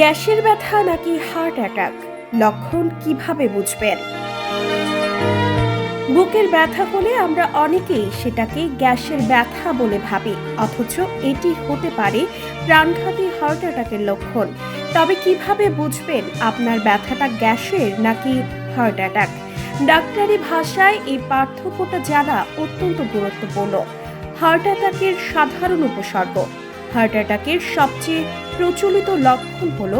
গ্যাসের ব্যথা নাকি হার্ট অ্যাটাক? লক্ষণ কীভাবে বুঝবেন? বুকের ব্যথা হলে আমরা অনেকেই সেটাকে গ্যাসের ব্যথা বলে ভাবি, অথচ এটি হতে পারে প্রাণঘাতী হার্ট অ্যাটাকের লক্ষণ। তবে কীভাবে বুঝবেন আপনার ব্যথাটা গ্যাসের নাকি হার্ট অ্যাটাক? ডাক্তারি ভাষায় এই পার্থক্যটা জানা অত্যন্ত গুরুত্বপূর্ণ। হার্ট অ্যাটাকের সাধারণ উপসর্গ, হার্ট অ্যাটাকের সবচেয়ে প্রচলিত লক্ষণ হল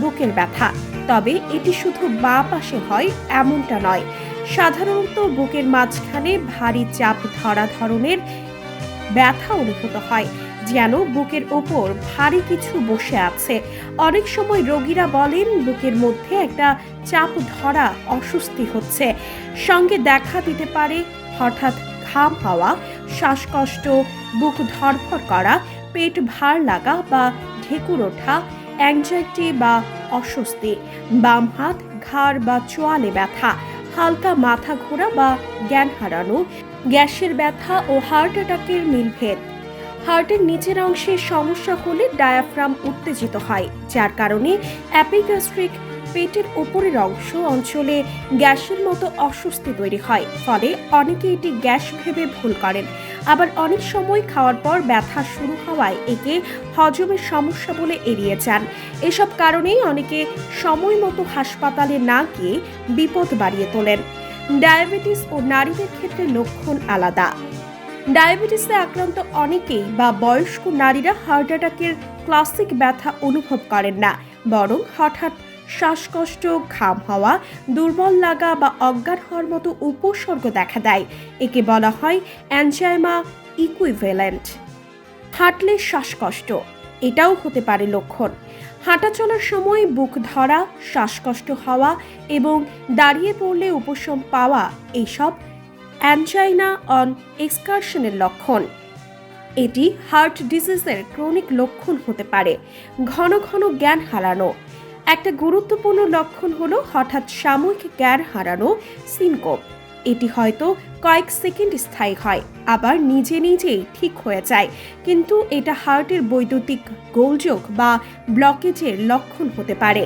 বুকের ব্যথা। তবে এটি শুধু বা পাশে হয়, এমনটা নয়। সাধারণত বুকের মাঝখানে ভারী চাপ ধরা ধরনের ব্যথা অনুভূত হয়, যেন বুকের ওপর ভারী কিছু বসে আছে। অনেক সময় রোগীরা বলেন, বুকের মধ্যে একটা চাপ ধরা অস্বস্তি হচ্ছে। সঙ্গে দেখা দিতে পারে, হঠাৎ ঘাম হওয়া, শ্বাসকষ্ট, বুক ধরফর করা, পেট ভার লাগা বা ঢেকুর ওঠা অ্যাংজাইটি বা অস্বস্তি, বাম হাত, ঘাড় বা চোয়ালে ব্যথা, হালকা মাথা ঘোরা বা জ্ঞান হারানো, গ্যাসের ব্যথা ও হার্ট অ্যাটাকের মিলভেদ। হার্টের নিচের অংশে সমস্যা হলে ডায়াফ্রাম উত্তেজিত হয়, যার কারণে অ্যাপিগ্যাস্ট্রিক পেটের উপরের অংশ অঞ্চলে গ্যাসের মতো অস্বস্তি তৈরি হয়। ফলে অনেকে এটি গ্যাস ভেবে ভুল করেন। আবার অনেক সময় খাওয়ার পর ব্যথা শুরু হওয়ায় একে হজমের সমস্যা বলে এড়িয়ে যান। এসব কারণেই অনেকে সময় মতো হাসপাতালে না গিয়ে বিপদ বাড়িয়ে তোলেন। ডায়াবেটিস ও নারীদের ক্ষেত্রে লক্ষণ আলাদা। ডায়াবেটিসে আক্রান্ত অনেকেই বা বয়স্ক নারীরা হার্ট অ্যাটাকের ক্লাসিক ব্যথা অনুভব করেন না, বরং হঠাৎ শ্বাসকষ্ট, ঘাম হওয়া, দুর্বল লাগা বা অজ্ঞান হওয়ার মতো উপসর্গ দেখা দেয়। একে বলা হয় অ্যানজাইমা ইকুইভেলেন্ট হাঁটলে শ্বাসকষ্ট, এটাও হতে পারে লক্ষণ। হাঁটা চলার সময় বুক ধরা, শ্বাসকষ্ট হওয়া এবং দাঁড়িয়ে পড়লে উপশম পাওয়া এইসব অ্যানজাইনা অন এক্সকারশনের লক্ষণ। এটি হার্ট ডিজিজের ক্রনিক লক্ষণ হতে পারে। ঘন ঘন জ্ঞান হারানো। একটা গুরুত্বপূর্ণ লক্ষণ হলো হঠাৎ সাময়িক জ্ঞান হারানো সিনকোপ। এটি হয়তো কয়েক সেকেন্ড স্থায়ী হয়, আবার নিজে নিজেই ঠিক হয়ে যায়। কিন্তু এটা হার্টের বৈদ্যুতিক গোলযোগ বা ব্লকেজের লক্ষণ হতে পারে।